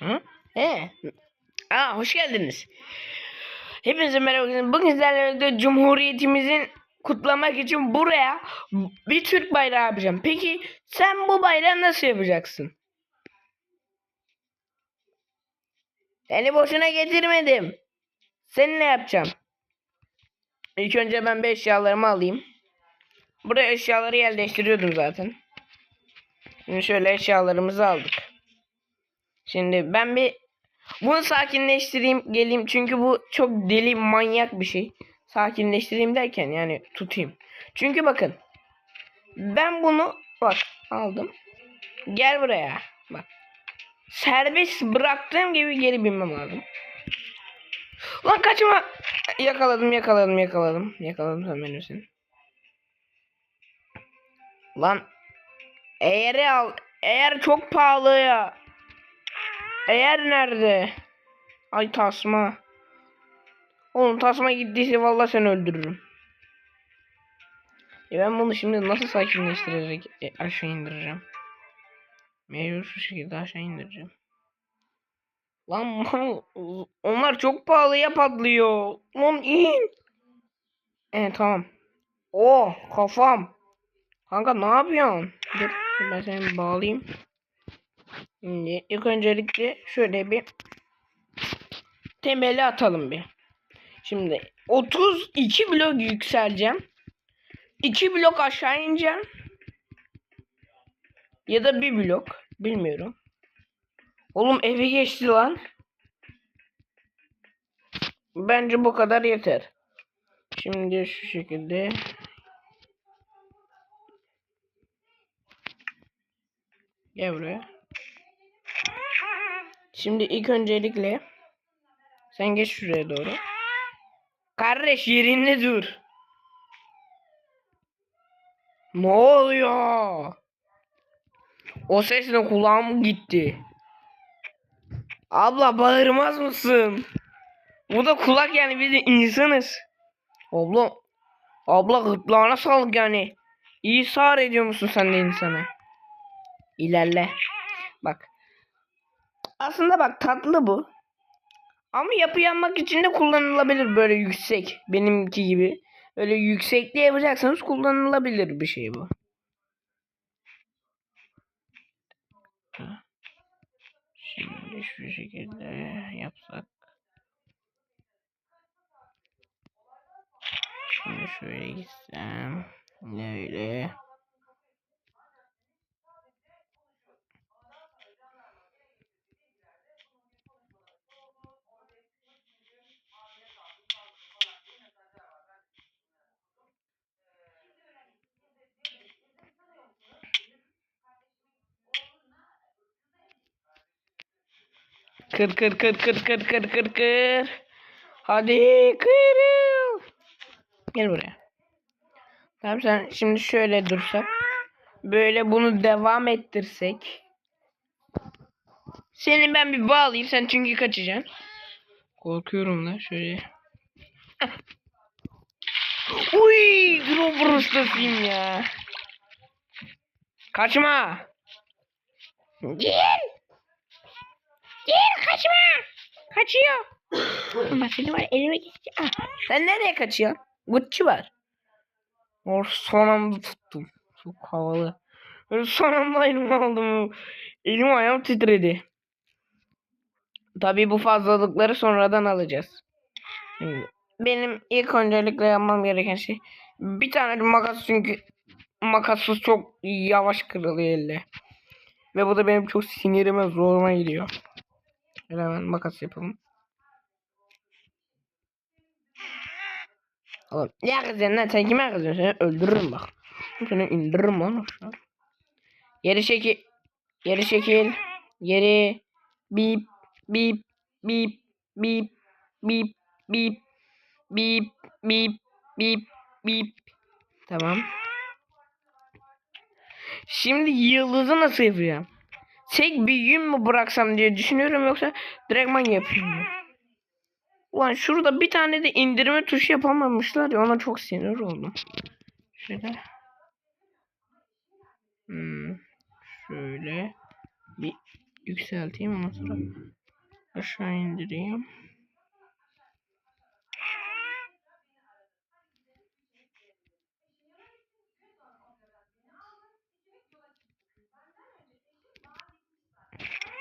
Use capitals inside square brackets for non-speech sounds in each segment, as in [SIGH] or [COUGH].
Hı? He. Aa, hoş geldiniz. Hepinize merhaba. Bugün sizlerle Cumhuriyetimizin kutlamak için buraya bir Türk bayrağı yapacağım. Peki sen bu bayrağı nasıl yapacaksın? Seni boşuna getirmedim. Seninle yapacağım. İlk önce ben bir eşyalarımı alayım. Buraya eşyaları yerleştiriyordum zaten. Şimdi şöyle eşyalarımızı aldık. Şimdi ben bir bunu sakinleştireyim geleyim çünkü bu çok deli manyak bir şey. Sakinleştireyim derken yani tutayım. Çünkü bakın ben bunu bak aldım. Gel buraya bak. Serbest bıraktığım gibi geri binmem lazım. Lan kaçma. Yakaladım yakaladım yakaladım. Yakaladım sen beni Lan eğeri al. Eğer çok pahalı ya. Eğer nerede? Ay tasma. Oğlum tasma gittiyse vallahi seni öldürürüm. E ben bunu şimdi nasıl sakinleştirerek e, aşağı indireceğim? Mecbur şu şekilde aşağı indireceğim. Lan mal, onlar çok pahalıya patlıyor. Lan in. Evet tamam. Oh kafam. Kanka ne yapıyorsun? Dur ben seni bağlayayım. Şimdi ilk öncelikle şöyle bir temeli atalım bir. Şimdi 32 blok yükseleceğim. 2 blok aşağı ineceğim. Ya da bir blok. Bilmiyorum. Oğlum eve geçti lan. Bence bu kadar yeter. Şimdi şu şekilde. Gel buraya. Şimdi ilk öncelikle sen geç şuraya doğru. Kardeş yerinde dur. Ne oluyor? O sesle kulağım gitti. Abla bağırmaz mısın? Bu da kulak yani biz de insanız. Abla abla gırtlağına sağlık yani. İyi sağır ediyor musun sen de insana? İlerle. Bak. Aslında bak tatlı bu. Ama yapı yanmak için de kullanılabilir böyle yüksek. Benimki gibi. Öyle yüksekte yapacaksanız kullanılabilir bir şey bu. Şimdi şu şekilde yapsak. Şimdi şöyle gitsem. Böyle. Kır kır kır kır kır kır kır kır. Hadi kırıl. Gel buraya. Tamam sen şimdi şöyle dursak. Böyle bunu devam ettirsek. Seni ben bir bağlayayım sen çünkü kaçacaksın. Korkuyorum lan şöyle. Uy, Grover ustasıyım ya. Kaçma. Gel. Kaçma. Kaçıyor. Ama seni var elime geçti. Sen nereye kaçıyorsun? Gucci var. Or son tuttum. Çok havalı. Son anda elime aldım. Elim ayağım titredi. Tabii bu fazlalıkları sonradan alacağız. Benim ilk öncelikle yapmam gereken şey bir tane makas çünkü makassız çok yavaş kırılıyor elle. Ve bu da benim çok sinirime zoruma gidiyor. Şöyle hemen makas yapalım. Oğlum ne kızıyorsun lan sen kime kızıyorsun seni öldürürüm bak. Seni indiririm lan aşağı. Geri çekil. Geri çekil. Geri. Bip bip bip bip bip bip bip bip bip bip. Tamam. Şimdi yıldızı nasıl yapacağım? Tek bir yün mü bıraksam diye düşünüyorum yoksa direktman yapayım mı? Ulan şurada bir tane de indirme tuşu yapamamışlar ya ona çok sinir oldum. Şöyle. Hmm. Şöyle. Bir yükselteyim ama sonra aşağı indireyim.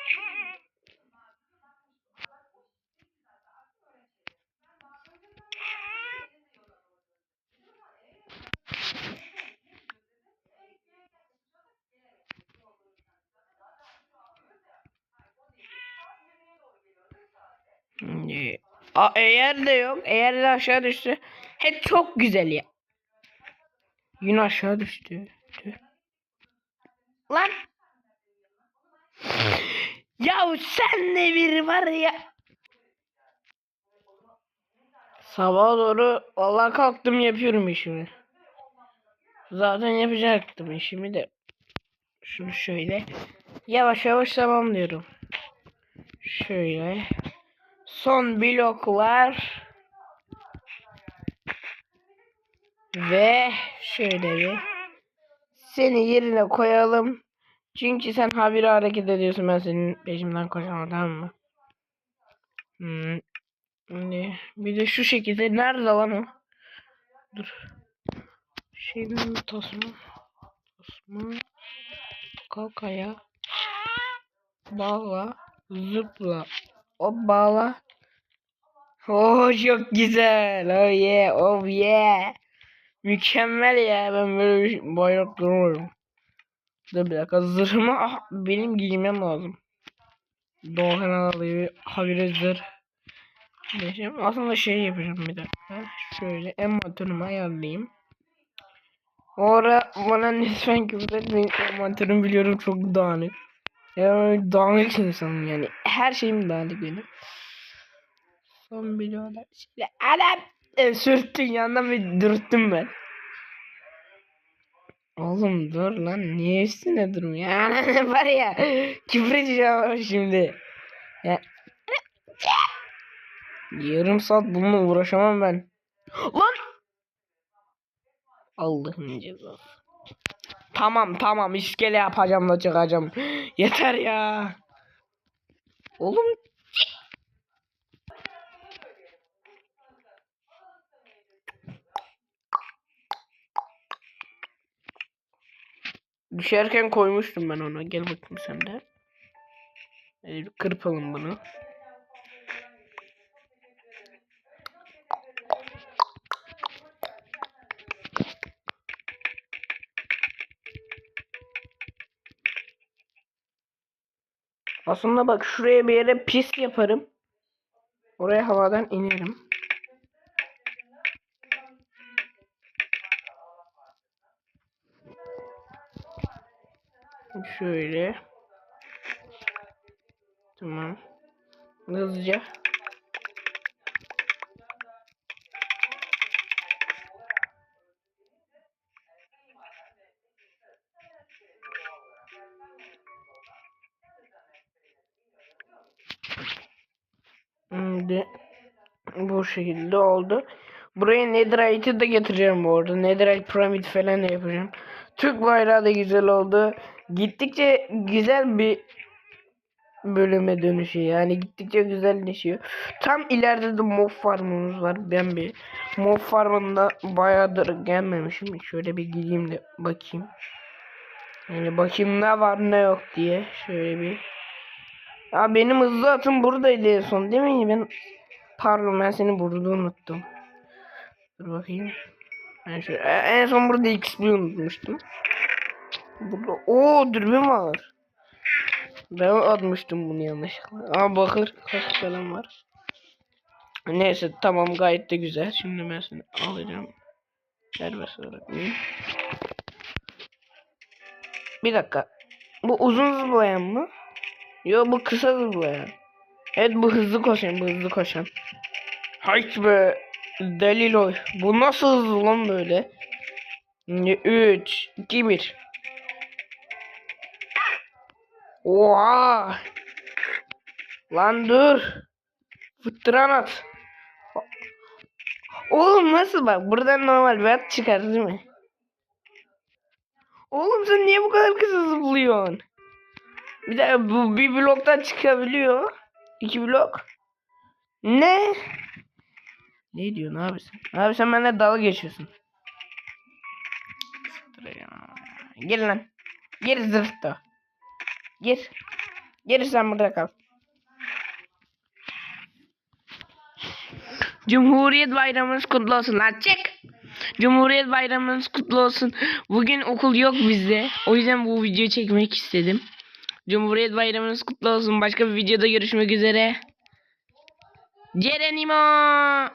Şimdi, a, eğer de yok. Eğer de aşağı düştü. He çok güzel ya. Yine aşağı düştü. Tüh. Lan. ya sen de bir var ya. Sabaha doğru vallahi kalktım yapıyorum işimi. Zaten yapacaktım işimi de. Şunu şöyle yavaş yavaş tamamlıyorum. Şöyle. Son bloklar. Ve şöyle bir seni yerine koyalım. Çünkü sen habire hareket ediyorsun. Ben senin peşimden koşamam tamam mı? Hmm. Bir de şu şekilde nerede lan o? Dur. Şeyin tasma. Tasma. Kalk ayağa. Bağla. Zıpla. O bağla. Oh çok güzel. Oh yeah. Oh yeah. Mükemmel ya. Ben böyle bir bayrak durmuyorum. Dur bir dakika. Zırhımı ah, benim giymem lazım. Doğan alayı habire zırh. Aslında şey yapacağım bir dakika. Şöyle envanterimi ayarlayayım. Orada bana lütfen küfür etmeyin. Envanterimi biliyorum çok dağınık. Yani dağınık insanım yani. Her şeyim dağınık benim. Son biliyorlar. Şöyle adam e, sürttün yandan bir dürttüm ben. Oğlum dur lan niye üstüne durmuyor? Yani var ya küfür edeceğim şimdi. Ya. Yarım saat bununla uğraşamam ben. Lan! Allah'ın cezası. Tamam tamam iskele yapacağım da çıkacağım. [GASPS] Yeter ya. Oğlum Düşerken koymuştum ben ona. Gel bakayım sen de. Bir kırpalım bunu. Aslında bak şuraya bir yere pis yaparım. Oraya havadan inerim. Şöyle. Tamam. Hızlıca. Şimdi bu şekilde oldu. Buraya Netherite'ı da getireceğim bu arada. Netherite piramit falan yapacağım. Türk bayrağı da güzel oldu. Gittikçe güzel bir bölüme dönüşüyor. Yani gittikçe güzelleşiyor. Tam ileride de mob farmımız var. Ben bir mob farmında bayağıdır gelmemişim. Şöyle bir gideyim de bakayım. Yani bakayım ne var ne yok diye. Şöyle bir. Ya benim hızlı atım buradaydı en son değil mi? Ben pardon ben seni burada unuttum. Dur bakayım. E, en son burada XP unutmuştum. Burada o dürbün var. Ben atmıştım bunu yanlışlıkla. Aa bakır kask falan var. Neyse tamam gayet de güzel. Şimdi ben seni alacağım. Serbest bırakmayayım. Bir dakika. Bu uzun zıplayan mı? Yo bu kısa zıplayan. Evet bu hızlı koşan bu hızlı koşan. Hayt be. Deliloy. Bu nasıl hızlı lan böyle? 3, 2, 1. Oha. Lan dur. Fıttıran at. Oğlum nasıl bak buradan normal bir at çıkar değil mi? Oğlum sen niye bu kadar kısa zıplıyorsun? Bir de bu bir bloktan çıkabiliyor. İki blok. Ne? Ne diyorsun abi sen? Abi sen benimle dalga geçiyorsun. Gir lan. Gir zırhta. Gir. Gir sen burada kal. Cumhuriyet Bayramınız kutlu olsun lan çık. Cumhuriyet Bayramınız kutlu olsun. Bugün okul yok bizde. O yüzden bu videoyu çekmek istedim. Cumhuriyet Bayramınız kutlu olsun. Başka bir videoda görüşmek üzere. Geronimo.